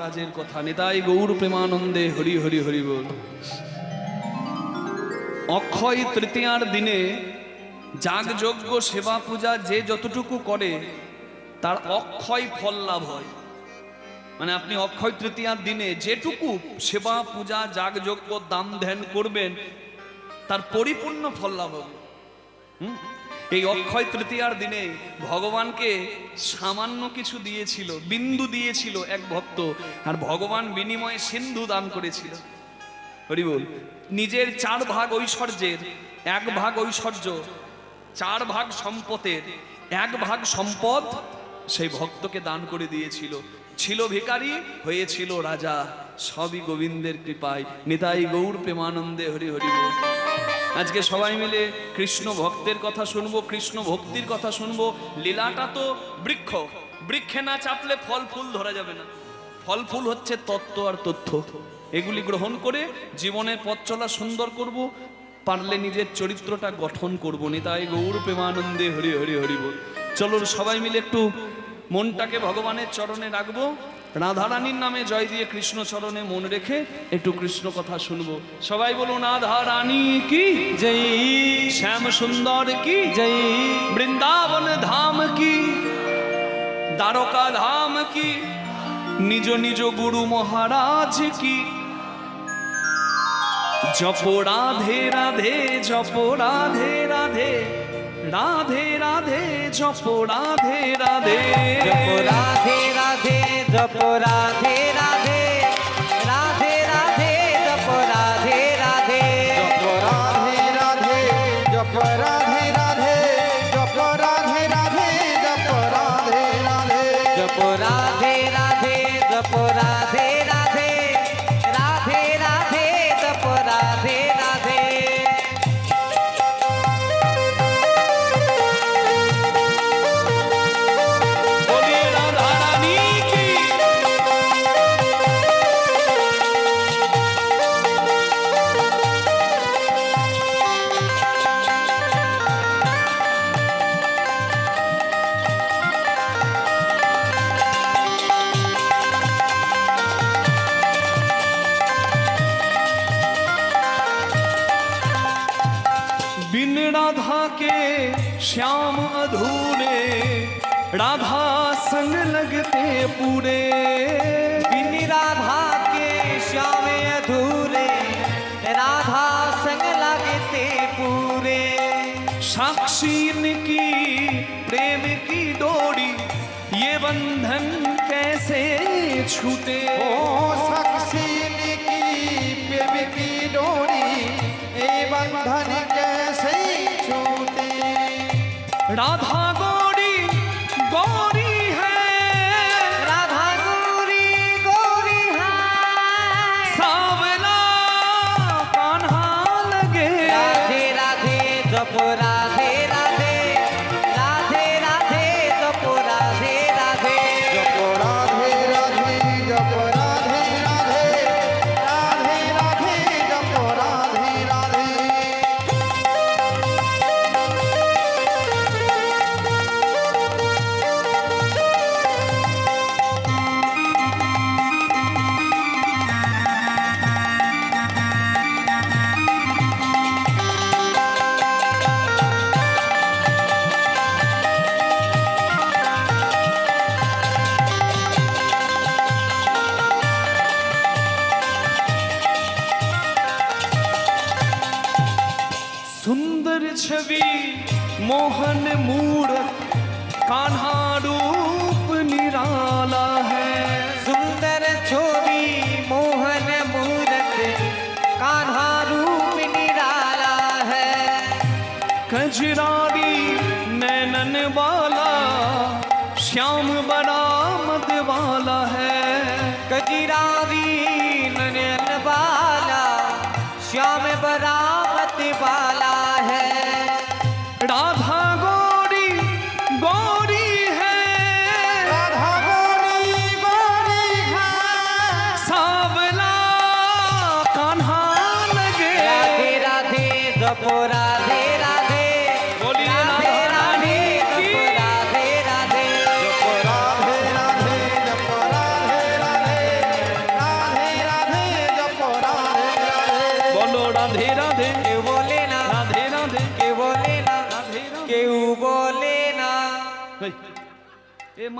মহারাজের কথা নেতাই গৌর প্রেমানন্দে হরি হরি হরি বল। অক্ষয় তৃতীয়ার দিনে যাগযজ্ঞ সেবা পূজা যে যতটুকু করে, তার অক্ষয় ফল লাভ হয়। মানে আপনি অক্ষয় তৃতীয়ার দিনে যেটুকু সেবা পূজা, যাগযজ্ঞ দাম ধ্যান করবেন, তার পরিপূর্ণ ফল লাভ হবে। হুম? এই অক্ষয় তৃতীয়ার দিনে ভগবানকে সামান্য কিছু দিয়েছিল, বিন্দু দিয়েছিল এক ভক্ত, আর ভগবান বিনিময়ে সিন্ধু দান করেছিল। হরি বল, নিজের চার ভাগ ঐশ্বর্যের এক ভাগ ঐশ্বর্য, চার ভাগ সম্পদের এক ভাগ সম্পদ সেই ভক্তকে দান করে দিয়েছিল। ছিল ভিখারি, হয়েছিল রাজা। সবই গোবিন্দের কৃপায়। নিতাই গৌর প্রেমানন্দে হরি হরি বল। আজকে সবাই মিলে কৃষ্ণ ভক্তের কথা শুনব, কৃষ্ণ ভক্তির কথা শুনব। লীলাটা তো বৃক্ষ। বৃক্ষে না চাপলে ফল ফুল ধরা যাবে না। ফল ফুল হচ্ছে তত্ত্ব আর তথ্য। এগুলি গ্রহণ করে জীবনের পথ চলা সুন্দর করব। পারলে নিজের চরিত্রটা গঠন করব। নিতাই গৌর প্রেমানন্দে হরি হরি হরি বল। চলুন সবাই মিলে একটু মনটাকে ভগবানের চরণে রাখব। রাধারানীর নামে জয় দিয়ে কৃষ্ণ চরণে মন রেখে একটু কৃষ্ণ কথা শুনব। সবাই বলুন, রাধারানী কি জয়? শ্যাম সুন্দর কি জয়? বৃন্দাবন ধাম কি? দ্বারকা ধাম কি? নিজ নিজ গুরু মহারাজ কি? জপ রাধে রাধে, জপ রাধে রাধে রাধে রাধে, জপ রাধে রাধে। রাধে রাধে জপ রাধে রাধে রাধে রাধে জপ রাধে রাধে। জপ রাধে রাধে জপ রাধে अधूरे राधा संग लगते पूरे। साक्षी की प्रेम की डोरी, ये बंधन कैसे छूटे ओ साक्षी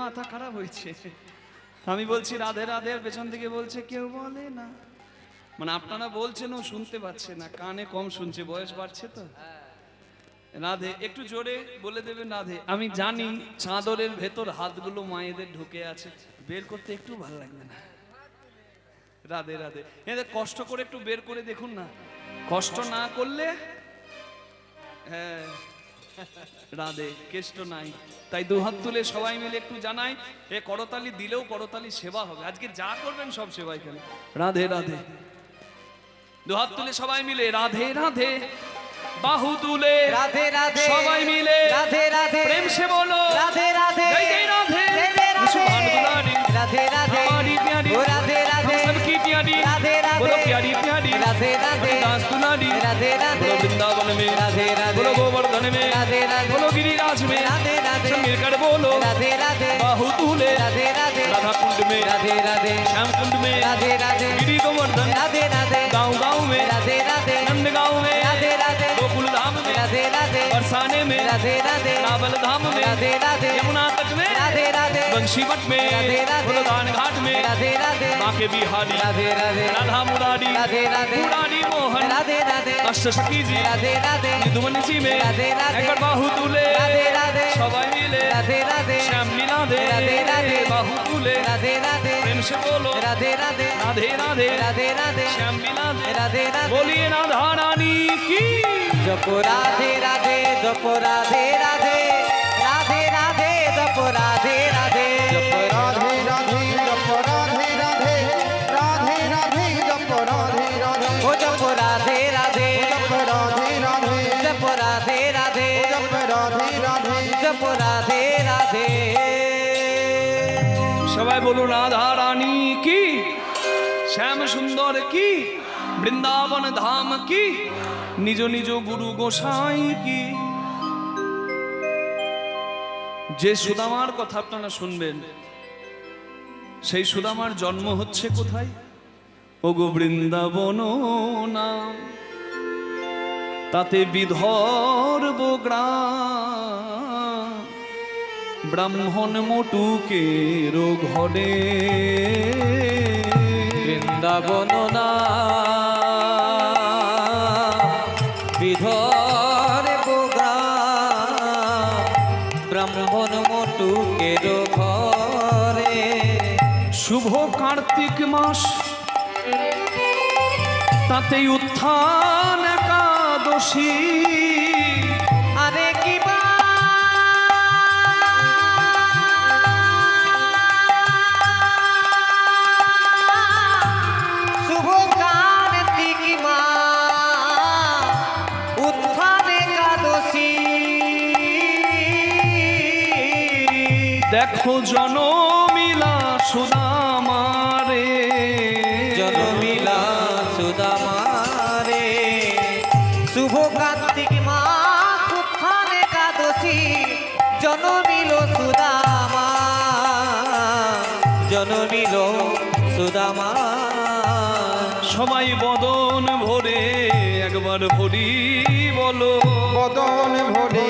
মাথা খারাপ হয়েছে। আমি বলছি, রাধে রাধে, আর পেছন থেকে বলছে, কেউ বলে না। মানে আপনারা বলছেন, ও শুনতে পাচ্ছে না, কানে কম শুনছে, বয়স বাড়ছে তো। রাধে, একটু জোরে বলে দেবে রাধে। আমি জানি চাদরের ভেতর হাতগুলো মায়েদের ঢুকে আছে, বের করতে একটু ভালো লাগবে না। রাধে রাধে। এদের কষ্ট করে একটু বের করে দেখুন না। কষ্ট না করলে হ্যাঁ রাধে কেষ্ট নাই। তাই দু হাত তুলে সবাই মিলে একটু জানাই এ করতালি দিলেও করতালি সেবা হবে। আজকে যা করবেন সব সেবা এখানে রাধে রাধে। দু হাত তুলে সবাই মিলে রাধে রাধে। বাহু তুলে রাধে রাধে। সবাই মিলে রাধে রাধে। প্রেম সে বলো। রাধে রাধে। राधे राधे। श्याम कुंड में राधे राधे। गिरी गोवर्धन। राधे राधे। गाँव गाँव में राधे राधे। नंद गाँव में राधे राधे। गोकुल धाम में राधे राधे। बरसाने में राधे राधे। रावल धाम में राधे राधे। यमुना राधे राधे बंशी मठ में राधे राधे बोलो दान घाट में राधे राधे बाके बिहारी राधे राधे राधा मुरारी राधे राधे मुरारी मोहन राधे राधे अष्ट सखी जी राधे राधे মৃদুমনীষী মে রাধে রাধে। একবার বাহু তুলে রাধে রাধে সবাই মিলে राधे राधे শ্যাম মিলাদে রাধে রাধে। বাহু তুলে राधे राधे প্রেম সে বলো राधे राधे রাধে রাধে राधे राधे শ্যাম মিলাদে राधे राधे বলিয়ে রাধা রানী কি जपो राधे राधे जपो राधे राधे সবাই বলুন রাধা রানী কি? শ্যাম সুন্দর কি? বৃন্দাবন ধাম কি? নিজ নিজ গুরু গোসাই কি? যে সুদামার কথা আপনারা শুনবেন, সেই সুদামার জন্ম হচ্ছে কোথায়? ওগো বৃন্দাবন নাম। তাতে বিধর্ব গ্রাম ব্রাহ্মণ মটুকের ঘরে বৃন্দাবন না তাতেই উত্থান একাদশী। আরে কি দেখো জনমিলা সুদামারে একবার ভরি বলো। বদন ভরে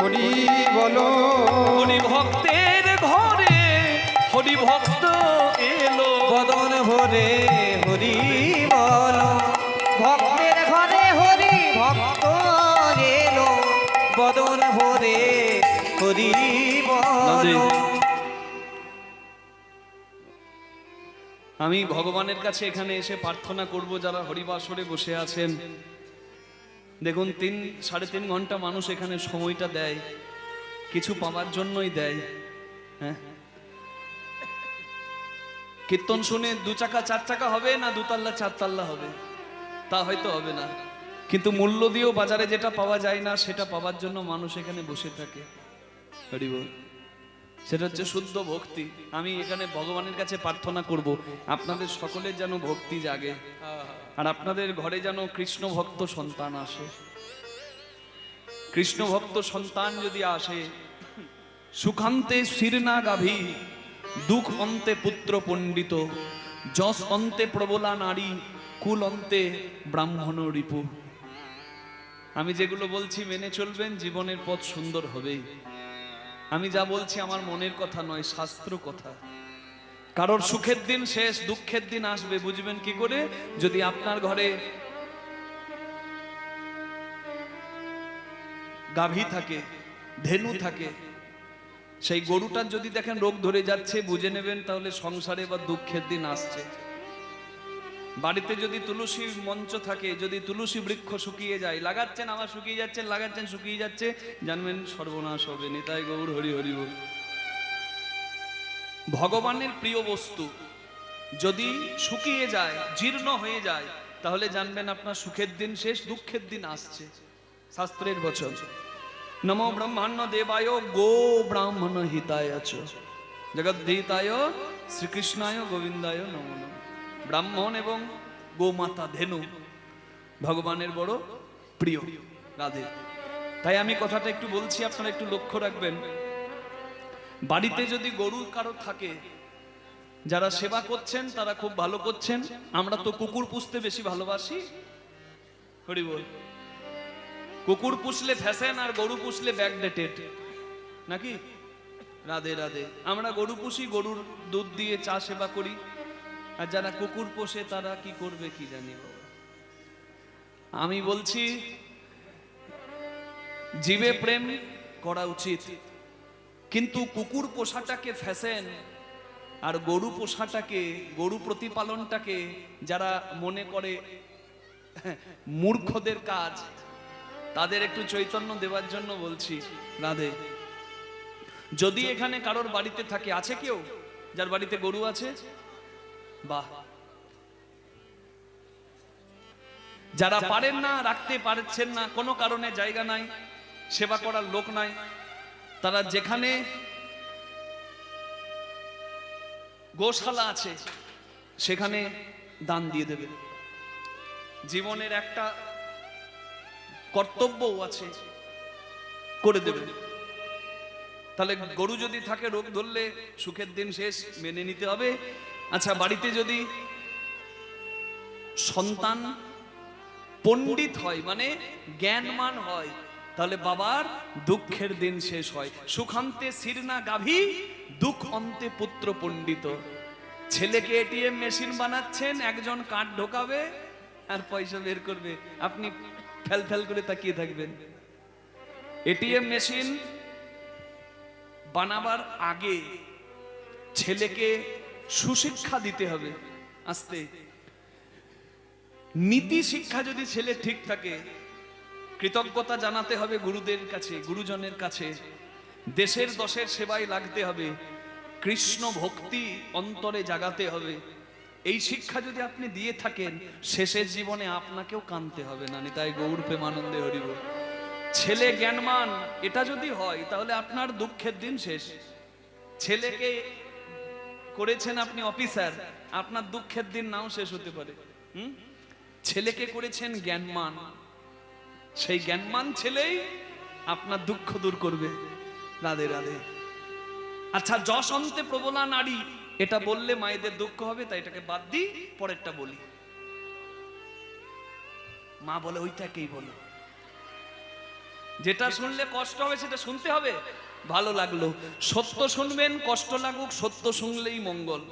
হরি বলো। হরি ভক্তের ঘরে হরি ভক্ত এলো। বদন ভরে হরি আমি ভগবানের কাছে এখানে এসে প্রার্থনা করব যারা হরিবাসরে বসে আছেন। দেখুন, তিন, সাড়ে তিন ঘণ্টা মানুষ এখানে সময়টা দেয়, কিছু পাওয়ার জন্যই দেয় হ্যাঁ? কীর্তন শুনে দু চাকা, চার চাকা হবে না দুতাল্লা চারতাল্লা হবে? তা হয়তো হবে না। কিন্তু মূল্য দিয়েও বাজারে যেটা পাওয়া যায় না, সেটা পাওয়ার জন্য মানুষ এখানে বসে থাকে। হরি বল সেটা হচ্ছে শুদ্ধ ভক্তি। আমি এখানে ভগবানের কাছে প্রার্থনা করব, আপনাদের সকলের যেন ভক্তি জাগে, আর আপনাদের ঘরে যেন কৃষ্ণ ভক্ত সন্তান আসে। কৃষ্ণ ভক্ত সন্তান যদি আসে, সুখান্তে শিরনা গাভী, দুঃখ অন্তে পুত্র পণ্ডিত, যশ অন্তে প্রবলা নারী, কুল অন্তে ব্রাহ্মণ রিপু। আমি যেগুলো বলছি মেনে চলবেন, জীবনের পথ সুন্দর হবেই আমি যা বলছি আমার মনের কথা নয়, শাস্ত্র কথা। কারোর সুখের দিন শেষ, দুঃখের দিন আসবে, বুঝবেন কি করে? যদি আপনার ঘরে গাভী থাকে, ধেনু থাকে, সেই গরুটার যদি দেখেন রোগ ধরে যাচ্ছে, বুঝে নেবেন, তাহলে সংসারে বা দুঃখের দিন আসছে। বাড়িতে যদি তুলসী মঞ্চ থাকে, যদি তুলসী বৃক্ষ শুকিয়ে যায়, লাগাচ্ছেন, আবার শুকিয়ে যাচ্ছে, লাগাচ্ছেন, শুকিয়ে যাচ্ছে, জানবেন সর্বনাশ হবে, নিতাই গৌর, হরি হরি বল। ভগবানের প্রিয় বস্তু, যদি শুকিয়ে যায়, জীর্ণ হয়ে যায়, তাহলে জানবেন আপনার সুখের দিন শেষ, দুঃখের দিন আসছে। শাস্ত্রের বচন, নম ব্রহ্মাণ্য দেবায় গো ব্রাহ্মণ হিতায় চ জগদ্ধিতায় শ্রীকৃষ্ণায় গোবিন্দায় নম নম। ব্রাহ্মণ এবং গোমাতা ধেনু ভগবানের বড় প্রিয় রাধে। তাই আমি কথাটা একটু বলছি, আপনারা একটু লক্ষ্য রাখবেন। বাড়িতে যদি গরু কারও থাকে, যারা সেবা করছেন, তারা খুব ভালো করছেন। আমরা তো কুকুর পুষতে বেশি ভালোবাসি। হরি বল। কুকুর পুষলে ফ্যাশন আর গরু পুষলে ব্যাকডেটেড নাকি? রাধে রাধে। আমরা গরু পুষি, গরুর দুধ দিয়ে চা সেবা করি। আর যারা কুকুর পোষে, তারা কি করবে কি জানি। আমি বলছি, জীবে প্রেম করা উচিত, কিন্তু কুকুর পোষাটাকে ফ্যাশন আর গরু পোষাটাকে, গরু প্রতিপালনটাকে যারা মনে করে মূর্খদের কাজ, তাদের একটু চৈতন্য দেওয়ার জন্য বলছি, রাধে। যদি এখানে কারোর বাড়িতে থাকে, আছে কেউ? যার বাড়িতে গরু আছে? বাহ। যারা পারেন না রাখতে পারছেন না কোনো কারণে জায়গা নাই সেবা করার লোক নাই তারা যেখানে গোশালা আছে সেখানে দান দিয়ে দেবে। জীবনের একটা কর্তব্যও আছে করে দেবে। তাহলে গরু যদি থাকে রোগ ধরলে সুখের দিন শেষ মেনে নিতে হবে। আচ্ছা বাড়িতে যদি সন্তান পণ্ডিত হয় মানে জ্ঞানমান হয়, তাহলে বাবার দুঃখের দিন শেষ হয়। সুখান্তে শিরনা গাভী দুঃখ অন্তে পুত্র পণ্ডিত। ছেলেকে এটিএম মেশিন বানাচ্ছেন, একজন কার্ড ঢোকাবে, আর পয়সা বের করবে। আপনি ফেল ফেল করে তাকিয়ে থাকবেন। এটিএম মেশিন বানাবার আগে ছেলেকে সুশিক্ষা দিতে হবে, আস্তে। নীতি শিক্ষা যদি ছেলে ঠিক থাকে, কৃতজ্ঞতা জানাতে হবে গুরুদের কাছে, গুরুজনের কাছে। দেশের দশের সেবায় লাগতে হবে, কৃষ্ণ ভক্তি অন্তরে জাগাতে হবে। এই শিক্ষা যদি আপনি দিয়ে থাকেন, শেষের জীবনে আপনাকেও কানতে হবে না তাই গৌর প্রেমানন্দে হরিব। ছেলে জ্ঞানমান, এটা যদি হয়, তাহলে আপনার দুঃখের দিন শেষ। ছেলেকে করেছেন আপনি অফিসার, আপনার দুঃখের দিন নাও শেষ হতে পারে। হুম? ছেলেকে করেছেন জ্ঞানমান। সেই জ্ঞানমান ছেলেই আপনার দুঃখ দূর করবে। রাধে রাধে। আচ্ছা যশ অন্তে প্রবলা নারী, এটা বললে মায়েদের দুঃখ হবে, তাই এটাকে বাদ দিই, পরেরটা বলি। মা বলে, ওইটাকেই বলো। যেটা শুনলে কষ্ট হবে, সেটা শুনতে হবে। ভালো লাগল। সত্য শুনবেন, কষ্ট লাগুক, সত্য শুনলেই মঙ্গল।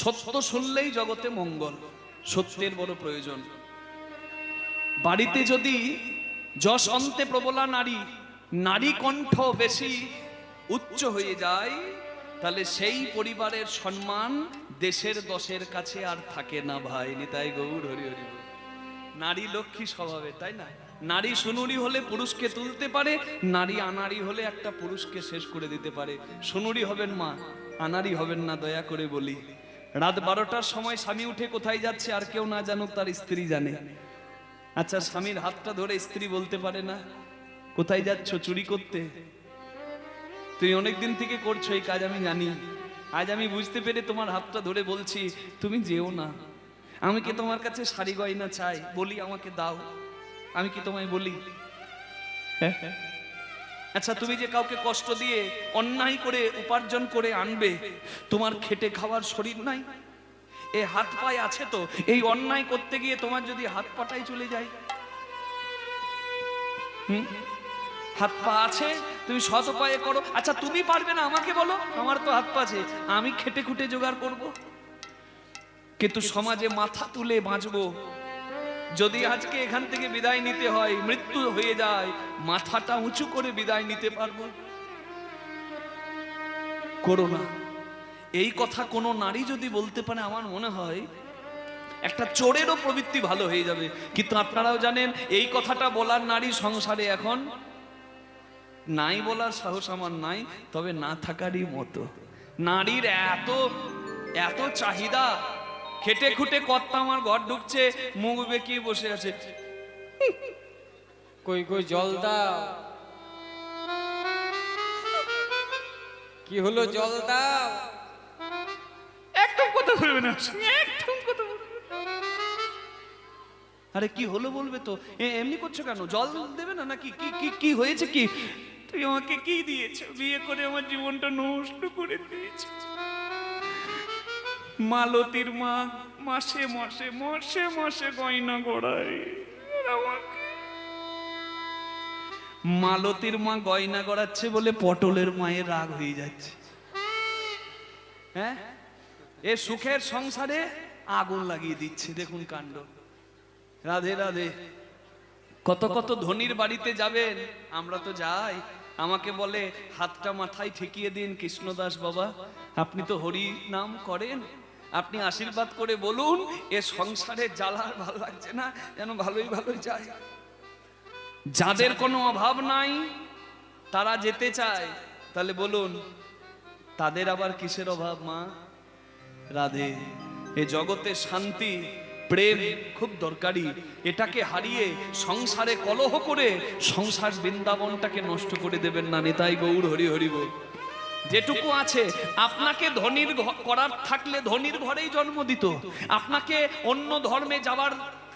সত্য শুনলেই জগতে মঙ্গল, সত্যের বড় প্রয়োজন। বাড়িতে যদি যশ অন্তে প্রবলা নারী নারী কণ্ঠ বেশি উচ্চ হয়ে যায়, তাহলে সেই পরিবারের সম্মান দেশের দশের কাছে আর থাকে না ভাই। নিতাই গৌর, হরি হরি নারী লক্ষ্মী স্বভাবে, তাই না? নারী সুনুরি হলে পুরুষকে তুলতে পারে, নারী আনারি হলে একটা পুরুষকে শেষ করে দিতে পারে। সুনুরি হবেন মা আনারি হবেন না, দয়া করে বলি। রাত বারোটার সময় স্বামী উঠে কোথায় যাচ্ছে আর কেউ না জানুক, তার স্ত্রী জানে। আচ্ছা স্বামীর হাতটা ধরে স্ত্রী বলতে পারে না, কোথায় যাচ্ছ, চুরি করতে? তুমি অনেকদিন থেকে করছ এই কাজ, আমি জানি। আজ আমি বুঝতে পেরে তোমার হাতটা ধরে বলছি, তুমি যেও না। আমি কি তোমার কাছে শাড়ি গয়না চাই? বলি, আমাকে দাও। আমি কি তোমায় বলি? হ্যাঁ? আচ্ছা তুমি যে কাউকে কষ্ট দিয়ে অন্যায় করে উপার্জন করে আনবে তোমার খেটে খাওয়ার শরীর নাই? এ হাত পায়ে আছে তো এই অন্যায় করতে গিয়ে তোমার যদি হাত পাটাই চলে যায়? হুম? হাত পা আছে তুমি শত পায়ে করো। আচ্ছা তুমি পারবে না আমাকে বলো আমার তো হাত পা আছে আমি খেটে খুটে জোগাড় করব? কিন্তু সমাজে মাথা তুলে বাঁচবো যদি আজকে এখান থেকে বিদায় নিতে হয়, মৃত্যু হয়ে যায়, মাথাটা উঁচু করে বিদায় নিতে পারব? করো না। এই কথা কোনো নারী যদি বলতে পারে, আমার মনে হয় একটা চোরেরও প্রবৃত্তি ভালো হয়ে যাবে। কিন্তু আপনারাও জানেন, এই কথাটা বলার নারী সংসারে এখন নাই বলার সাহস আমার নাই, তবে না থাকারই মতো। নারীর এত এত চাহিদা খেটে খুটে কর্তা আমার ঘর ঢুকছে, মুখ বেঁকিয়ে বসে আছে। কই কই, জল দাও। কি হলো, জল দাও? একদম কথা বলবে না। একদম কথা আরে, কি হলো বলবে তো? এমনি করছ কেন? জল দেবে না নাকি? কি কি কি হয়েছে কি? তুই আমাকে কি দিয়েছ? বিয়ে করে আমার জীবনটা নষ্ট করে দিয়েছ। মালতীর মা মাসে মাসে মাসে মাসে গয়না গড়ায়। মালতীর মা গয়না গড়াচ্ছে বলে পটলের মায়ের রাগ হয়ে যাচ্ছে। হ্যাঁ? এ সুখের সংসারে আগুন লাগিয়ে দিচ্ছে, দেখুন কাণ্ড। রাধে রাধে। কত কত ধনির বাড়িতে যাবেন, আমরা তো যাই। আমাকে বলে, হাতটা মাথায় ঠেকিয়ে দিন কৃষ্ণদাস বাবা। আপনি তো হরি নাম করেন। আপনি আশীর্বাদ করে বলুন, এ সংসারে জ্বালা আর ভালো লাগছে না, যেন ভালোই ভালোই যায়। যাদের কোনো অভাব নাই, তারা যেতে চায়। তাহলে বলুন, তাদের আবার কিসের অভাব মা? রাধে, এ জগতে শান্তি প্রেম খুব দরকারি। এটাকে হারিয়ে সংসারে কলহ করে সংসার বৃন্দাবনটাকে নষ্ট করে দেবেন না নেতাই গৌর, হরি হরি বল। যেটুকু আছে, আপনাকে ধনির করার থাকলে ধনির ঘরেই জন্ম দিত। আপনাকে অন্য ধর্মে যাওয়ার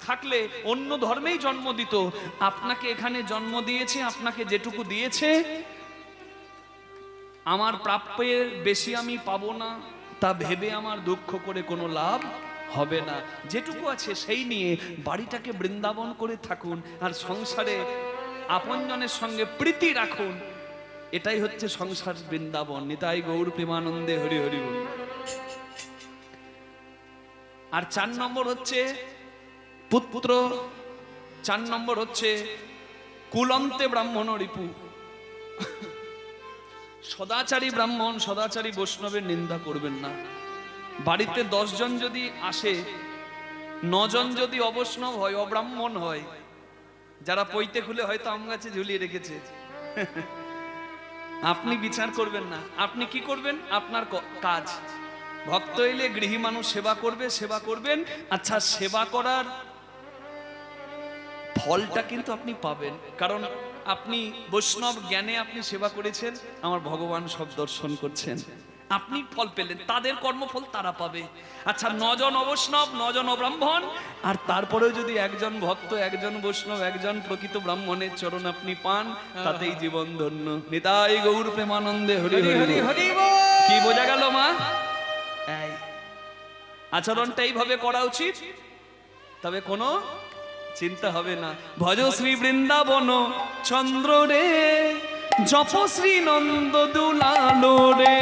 থাকলে অন্য ধর্মেই জন্ম দিত। আপনাকে এখানে জন্ম দিয়েছে, আপনাকে যেটুকু দিয়েছে, আমার প্রাপ্যের বেশি আমি পাবো না, তা ভেবে আমার দুঃখ করে কোনো লাভ হবে না। যেটুকু আছে সেই নিয়ে বাড়িটাকে বৃন্দাবন করে থাকুন আর সংসারে আপনজনের সঙ্গে প্রীতি রাখুন। এটাই হচ্ছে সংসার বৃন্দাবন। নিতাই গৌর প্রেমানন্দে হরি হরি বল। আর চার নম্বর হচ্ছে পুত্র, চার নম্বর হচ্ছে কুলন্তে ব্রাহ্মণ রিপু। সদাচারী ব্রাহ্মণ, সদাচারী বৈষ্ণবের নিন্দা করবেন না। বাড়িতে দশজন যদি আসে, নজন যদি অবৈষ্ণব হয়, অব্রাহ্মণ হয়, যারা পৈতে খুলে হয়তো আম গাছে ঝুলিয়ে রেখেছে। আপনি বিচার করবেন না। আপনি কি করবেন? আপনার কাজ। ভক্ত এলে গৃহী মানুষ সেবা করবে, সেবা করবেন। আচ্ছা সেবা করার ফলটা কিন্তু আপনি পাবেন। কারণ আপনি বৈষ্ণব জ্ঞানে আপনি সেবা করেছেন। আমার ভগবান সব দর্শন করছেন। আপনি ফল পেলেন তাদের কর্মফল তারা পাবে। আচ্ছা নজন অবৈষ্ণব নজন অব্রাহ্মণ আর তারপরেও যদি একজন ভক্ত একজন বৈষ্ণব একজন প্রকৃত ব্রাহ্মণের চরণ আপনি পান তাতেই জীবন ধন্য। নিতাই গৌর প্রেমানন্দে হরি হরি হরি। কি বোঝা গেল মা? আচরণটা এইভাবে করা উচিত? তবে কোনো চিন্তা হবে না। ভজ। শ্রী বৃন্দাবন চন্দ্র রে জপ শ্রী নন্দ দুলালো রে।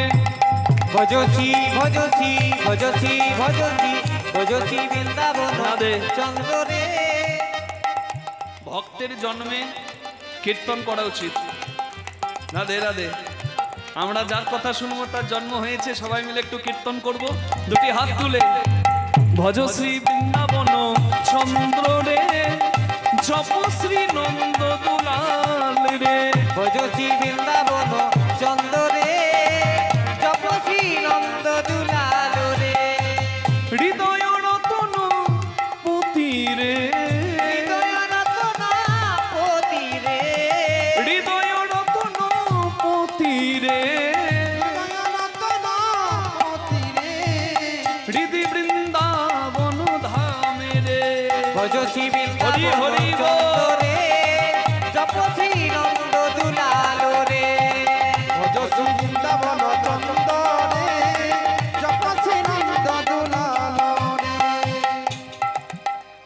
ভজছি ভজছি ভজছি ভজছি ভজছি বৃন্দাবন। রাধে। চন্দ্র রে। ভক্তের জন্মে কীর্তন করা উচিত। রাধে রাধে আমরা যার কথা শুনব তার জন্ম হয়েছে সবাই মিলে একটু কীর্তন করব। দুটি হাত তুলে। ভজ শ্রী বৃন্দাবন চন্দ্র রে। জপ শ্রী নন্দ দুলাল রে। ভজছি বৃন্দাবন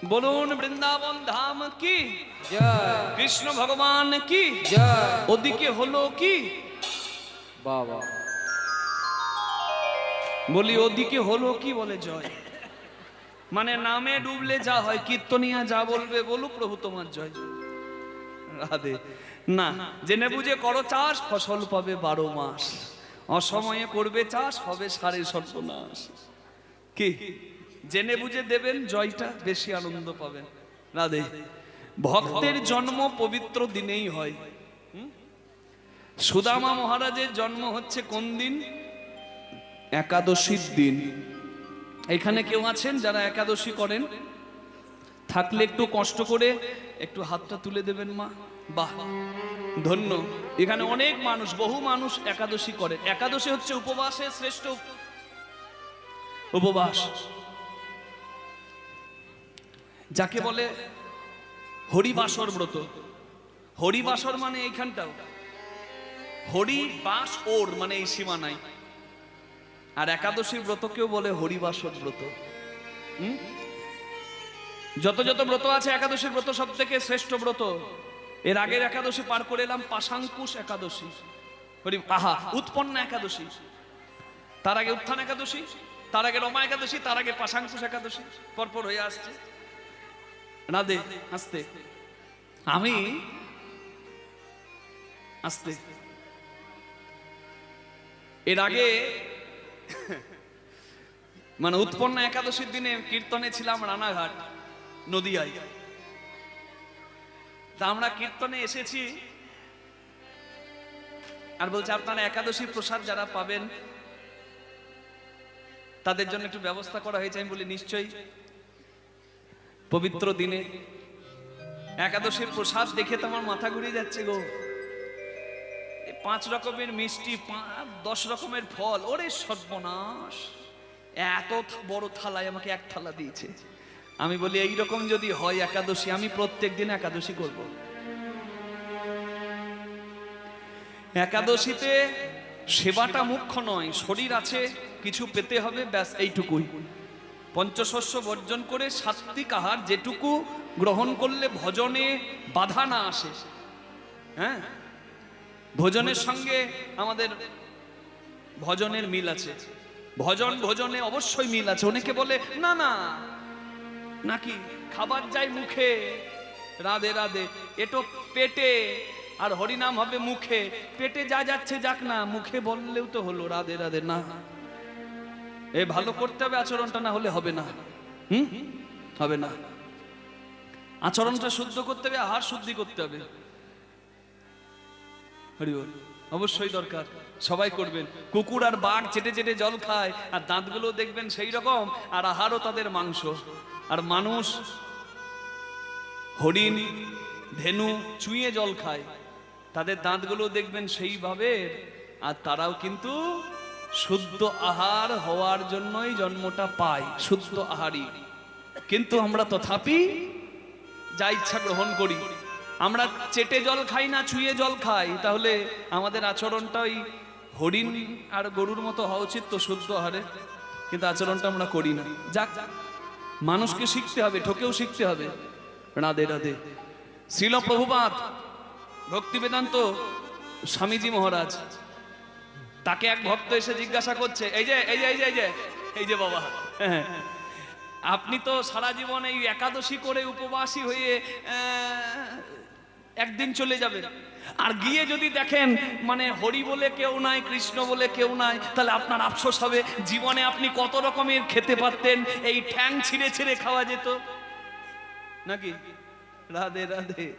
বলুন বৃন্দাবন ধাম কি? জয়। কৃষ্ণ ভগবান কি? জয়। ওদিকে হলো কি? বাবা। বলি ওদিকে হলো কি বলে জয়? মানে নামে ডুবলে যা হয়, কীর্তনিয়া যা বলবে বলু প্রভু তোমার জয়। রাধে। না, জেনে বুঝে করো চাষ, ফসল পাবে বারো মাস। অসময়ে করবে চাষ, হবে সাড়ে সর্বনাশ। কি? জেনে বুঝে দেবেন জয়টা, বেশি আনন্দ পাবেন। রাধে। ভক্তের জন্ম পবিত্র দিনেই হয়? সুদামা মহারাজের জন্ম হচ্ছে কোন দিন? একাদশীর দিন। এখানে কেউ আছেন যারা একাদশী করেন? থাকলে একটু কষ্ট করে একটু হাতটা তুলে দেবেন মা। বাহ, ধন্য। এখানে অনেক মানুষ, বহু মানুষ একাদশী করে। একাদশী হচ্ছে উপবাসের শ্রেষ্ঠ উপবাস। যাকে বলে হরিবাসর ব্রত। হরিবাসর মানে এইখানটাও। হরি বাস ওর মানে এই সীমানায়। আর একাদশী ব্রতকেও বলে হরিবাসর ব্রত। যত যত ব্রত আছে, একাদশীর ব্রত সব থেকে শ্রেষ্ঠ ব্রত। এর আগের একাদশী পার করে এলাম, পাশাঙ্কুশ একাদশী। হরি, আহা, উৎপন্ন একাদশী। তার আগে উত্থান একাদশী, তার আগে রমা একাদশী, তার আগে পাশাঙ্কুশ একাদশী। পরপর হয়ে আসছে। দে আসতে আমি আসতে এর আগে মানে উৎপন্ন একাদশীর দিনে কীর্তনে ছিলাম রানাঘাট, নদিয়ায়। তা আমরা কীর্তনে এসেছি আর বলছে, আপনারা একাদশী প্রসাদ যারা পাবেন, তাদের জন্য একটু ব্যবস্থা করা হয়েছে, আমি বলি নিশ্চয়ই। পবিত্র দিনে একাদশীর প্রসাদ দেখে তোমার মাথা ঘুরিয়ে যাচ্ছে গো। পাঁচ রকমের মিষ্টি দশ রকমের ফল। ওরে সর্বনাশ। এত বড় থালায় আমাকে এক থালা দিয়েছে। আমি বলি এই রকম যদি হয় একাদশী, আমি প্রত্যেক দিন একাদশী করব। একাদশীতে সেবাটা মুখ্য নয়, শরীর আছে, কিছু পেতে হবে, ব্যাস এইটুকুই। পঞ্চশস্য বর্জন করে সাত্বিক আহার যেটুকু গ্রহণ করলে ভজনে বাধা না আসে। হ্যাঁ? ভোজনের সঙ্গে আমাদের ভজনের মিল আছে। ভজন ভোজনে অবশ্যই মিল আছে। অনেকে বলে, না না, নাকি খাবার যায় মুখে, রাধে রাধে এটো পেটে, আর হরিনাম হবে মুখে, পেটে যা যাচ্ছে যাক না, মুখে বললেও তো হলো রাধে রাধে, না। এ ভালো করতে হবে, আচরণটা না হলে হবে না। হুম? হবে না। আচরণটা শুদ্ধ করতে হবে, আহার শুদ্ধি করতে হবে। হরি বল। অবশ্যই দরকার। সবাই করবেন। কুকুর আর বাঘ চেটে চেটে জল খায়, আর দাঁতগুলো দেখবেন সেই রকম, আর আহারও তাদের মাংস। আর মানুষ হরিণ, ধেনু চুইয়ে জল খায়, তাদের দাঁতগুলো দেখবেন সেইভাবে, আর তারাও কিন্তু শুদ্ধ আহার হওয়ার জন্যই জন্মটা পায়, শুদ্ধ আহারই। কিন্তু আমরা তথাপি যা ইচ্ছা গ্রহণ করি। আমরা চেটে জল খাই না ছুঁয়ে জল খাই, তাহলে আমাদের আচরণটা ওই হরিণ আর গরুর মতো হওয়া উচিত তো শুদ্ধ হারে কিন্তু আচরণটা আমরা করি না। যাক, মানুষকে শিখতে হবে, ঠকেও শিখতে হবে। রাধে রাধে। শিল প্রভুপাত ভক্তি বেদান্ত স্বামীজি মহারাজ, তাকে এক ভক্ত এসে জিজ্ঞাসা করছে, এই যে এই যে এই যে এই যে এই যে বাবা হ্যাঁ আপনি তো সারা জীবন এই একাদশী করে উপবাসী হয়ে একদিন চলে যাবে। আর গিয়ে যদি দেখেন মানে হরি বলে কেউ নাই, কৃষ্ণ বলে কেউ নাই, তাহলে আপনার আফসোস হবে, জীবনে আপনি কত রকমের খেতে পারতেন, এই ঠ্যাং ছিঁড়ে ছিঁড়ে খাওয়া যেত। নাকি? রাধে রাধে।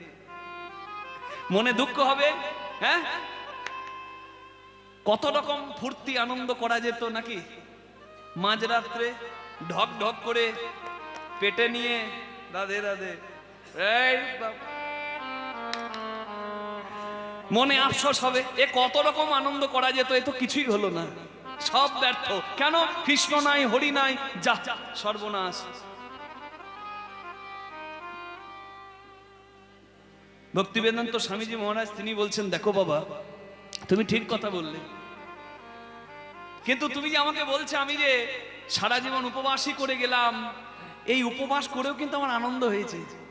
মনে দুঃখ হবে? হ্যাঁ? কত রকম ফুর্তি, আনন্দ করা যেত, নাকি? মাঝরাত্রে ঢক ঢক করে পেটে নিয়ে, রাধে রাধে। এই। মনে আফসোস হবে। এ কত রকম আনন্দ করা যেত, এ তো কিছুই হলো না। সব ব্যর্থ। কেন? কৃষ্ণ নাই, হরি নাই, যা, সর্বনাশ। ভক্তিবেদান্ত স্বামীজি মহারাজ, তিনি বলছেন, দেখো বাবা, তুমি ঠিক কথা বললে। কিন্তু তুমি যে আমাকে বলছে আমি যে সারা জীবন উপবাসই করে গেলাম, এই উপবাস করেও কিন্তু আমার আনন্দ হয়েছে।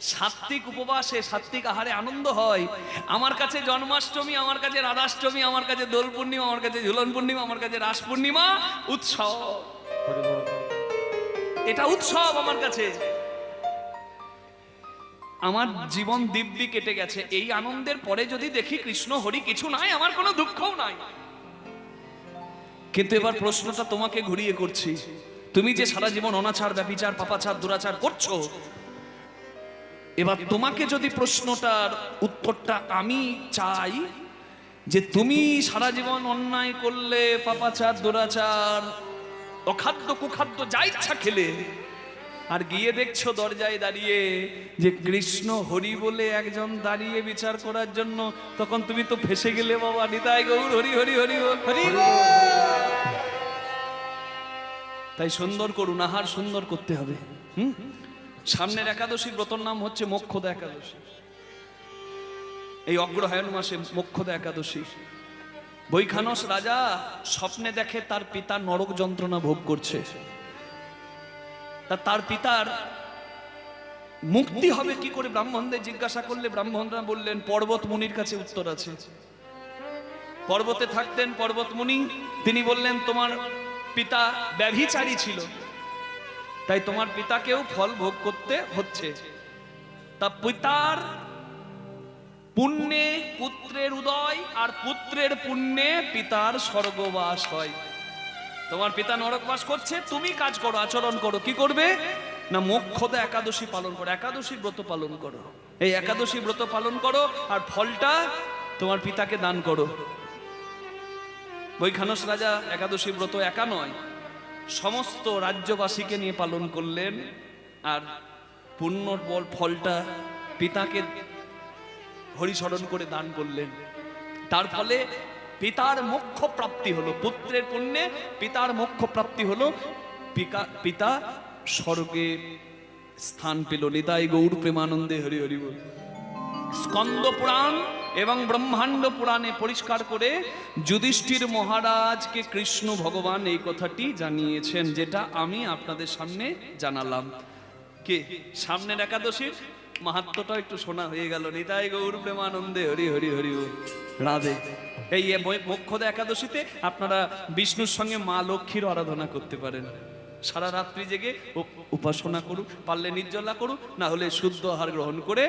সাত্বিক উপবাসে সাত্বিক আহারে আনন্দ হয়। আমার কাছে জন্মাষ্টমী, আমার কাছে রাধাষ্টমী, আমার কাছে দোল পূর্ণিমা, আমার কাছে ঝুলন পূর্ণিমা, আমার কাছে রাস পূর্ণিমা, উৎসব। এটা উৎসব আমার কাছে। আমার জীবন দিব্যি কেটে গেছে। এই আনন্দের পরে যদি দেখি কৃষ্ণ, হরি কিছু নাই, আমার কোনো দুঃখও নাই। কিন্তু এবার প্রশ্নটা তোমাকে ঘুরিয়ে করছি। তুমি যে সারা জীবন অনাচার ব্যবিচার পাপাচার, দুরাচার করছ এবার তোমাকে যদি প্রশ্নটার উত্তরটা আমি চাই, যে তুমি সারা জীবন অন্যায় করলে পাপাচার, দুরাচার, অখাদ্য, কুখাদ্য, যা ইচ্ছা খেলে, আর গিয়ে দেখছ দরজায় দাঁড়িয়ে যে কৃষ্ণ হরি বলে একজন দাঁড়িয়ে বিচার করার জন্য, তখন তুমি তো ফেসে গেলে বাবা, নিতাই গৌর, হরি হরি হরি। হরি তাই সুন্দর করুন, আহার সুন্দর করতে হবে, হুম সামনের একাদশী ব্রতর নাম হচ্ছে মোক্ষদা একাদশী। এই অগ্রহায়ণ মাসে মোক্ষদা একাদশী। বৈখানস রাজা স্বপ্নে দেখে তার পিতা নরক যন্ত্রণা ভোগ করছে। তার পিতার মুক্তি হবে কি করে ব্রাহ্মণদের জিজ্ঞাসা করলে ব্রাহ্মণরা বললেন, পর্বত মুনির কাছে উত্তর আছে। পর্বতে থাকতেন পর্বত মুনি। তিনি বললেন, তোমার পিতা ব্যভিচারী ছিল। তাই তোমার পিতাকেও ফল ভোগ করতে হচ্ছে। তা পিতার পুণ্যে পুত্রের উদয় আর পুত্রের পুণ্যে পিতার স্বর্গবাস হয়। তোমার পিতা নরকবাস করছে, তুমি কাজ করো, আচরণ করো, কি করবে? না মোক্ষদা একাদশী পালন করো, একাদশী ব্রত পালন করো। এই একাদশী ব্রত পালন করো আর ফলটা তোমার পিতাকে দান করো। বৈখানস রাজা একাদশী ব্রত একা নয় সমস্ত রাজ্যবাসীকে নিয়ে পালন করলেন আর পুণ্য বল ফলটা পিতাকে হরিস্মরণ করে দান করলেন। তার ফলে পিতার মোক্ষ প্রাপ্তি হলো, পুত্রের পুণ্যে পিতার মোক্ষ প্রাপ্তি হলো পিতা স্বর্গে স্থান পেল। নিতাই গৌর প্রেমানন্দে হরি হরি বল। স্কন্দ পুরাণ এবং ব্রহ্মাণ্ড পুরাণে পরিষ্কার করে যুধিষ্ঠির মহারাজকে কৃষ্ণ ভগবান এই কথাটি জানিয়েছেন, যেটা আমি আপনাদের সামনে জানালাম। কে? সামনের একাদশীর? মাহাত্মটা একটু শোনা হয়ে গেল। নিতাই গৌর প্রেমানন্দে হরি হরি হরি রাধে। এই মোক্ষদা একাদশীতে আপনারা বিষ্ণুর সঙ্গে মা লক্ষ্মীর আরাধনা করতে পারেন। সারা রাত্রি জেগে উপাসনা করুক পারলে নির্জলা করুক না হলে শুদ্ধ আহার গ্রহণ করে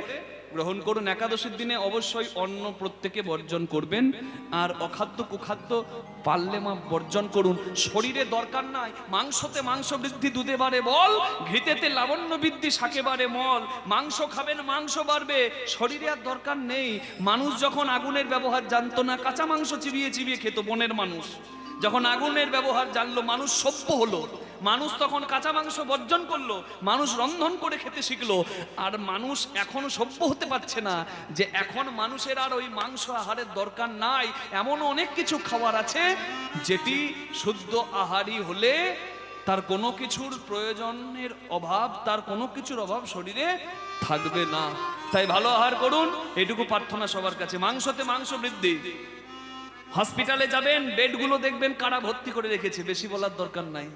গ্রহণ করুন। একাদশীর দিনে অবশ্যই অন্ন প্রত্যেকে বর্জন করবেন। আর অখাদ্য, কুখাদ্য পারলে মা বর্জন করুন। শরীরে দরকার নাই। মাংসতে মাংস বৃদ্ধি, দুধে বাড়ে বল। ঘৃতেতে লাবণ্য বৃদ্ধি, শাকে বাড়ে মল। মাংস খাবেন, মাংস বাড়বে। শরীরে আর দরকার নেই। মানুষ যখন আগুনের ব্যবহার জানতো না, কাঁচা মাংস চিবিয়ে চিবিয়ে খেত বনের মানুষ। যখন আগুনের ব্যবহার জানলো, মানুষ সভ্য হলো। মানুষ তখন কাঁচা মাংস বর্জন করল, মানুষ রন্ধন করে খেতে শিখলো, আর মানুষ এখন সভ্য হতে পারছে না যে এখন মানুষের আর ওই মাংস আহারের দরকার নাই। এমন অনেক কিছু খাবার আছে যেটি শুদ্ধ আহারই হলে তার কোনো কিছুর প্রয়োজনের অভাব, তার কোনো কিছুর অভাব শরীরে থাকবে না। তাই ভালো আহার করুন এটুকু প্রার্থনা সবার কাছে। মাংসতে মাংস বৃদ্ধি। হসপিটালে যাবেন, বেডগুলো দেখবেন কারা ভর্তি করে রেখেছে, বেশি বলার দরকার নাই।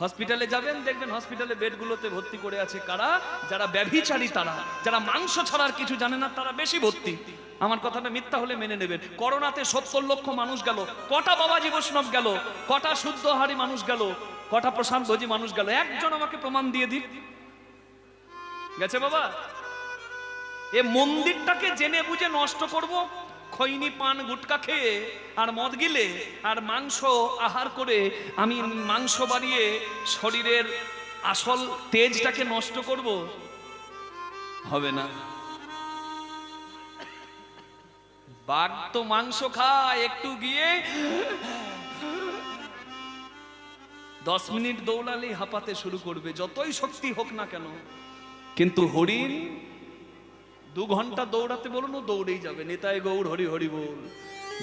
হসপিটালে যাবেন, দেখবেন হসপিটালে বেডগুলোতে ভর্তি করে আছে কারা? যারা ব্যভিচারী তারা। যারা মাংস ছাড়ার কিছু জানে না, তারা বেশি ভর্তি। আমার কথাটা মিথ্যা হলে মেনে নেবেন। করোনাতে সত্তর লক্ষ মানুষ গেল। কটা বাবাজি বৈষ্ণব গেল? কটা শুদ্ধহারী মানুষ গেল? কটা প্রশান্ত ভোজি মানুষ গেল? একজন আমাকে প্রমাণ দিয়ে দিন। গেছে বাবা? এ মন্দিরটাকে জেনে বুঝে নষ্ট করব? খৈনি পান, গুটকা খেয়ে আর মদ গিলে আর মাংস আহার করে আমি মাংস বাড়িয়ে শরীরের আসল তেজটাকে নষ্ট করব, হবে না। বাঘ তো মাংস খায়, একটু গিয়ে দশ মিনিট দৌড়ালেই হাঁপাতে শুরু করবে, যতই শক্তি হোক না কেন। কিন্তু হরিণ দু ঘণ্টা দৌড়াতে বলুন দৌড়েই যাবে। নেতায় গৌর হরি হরি বল।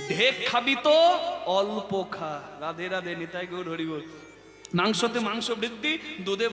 ঢেক খাবি তো অল্প খা। রাধে রাধে নেতায় গৌর হরি বল। মাংসতে মাংস বৃদ্ধি, দুধে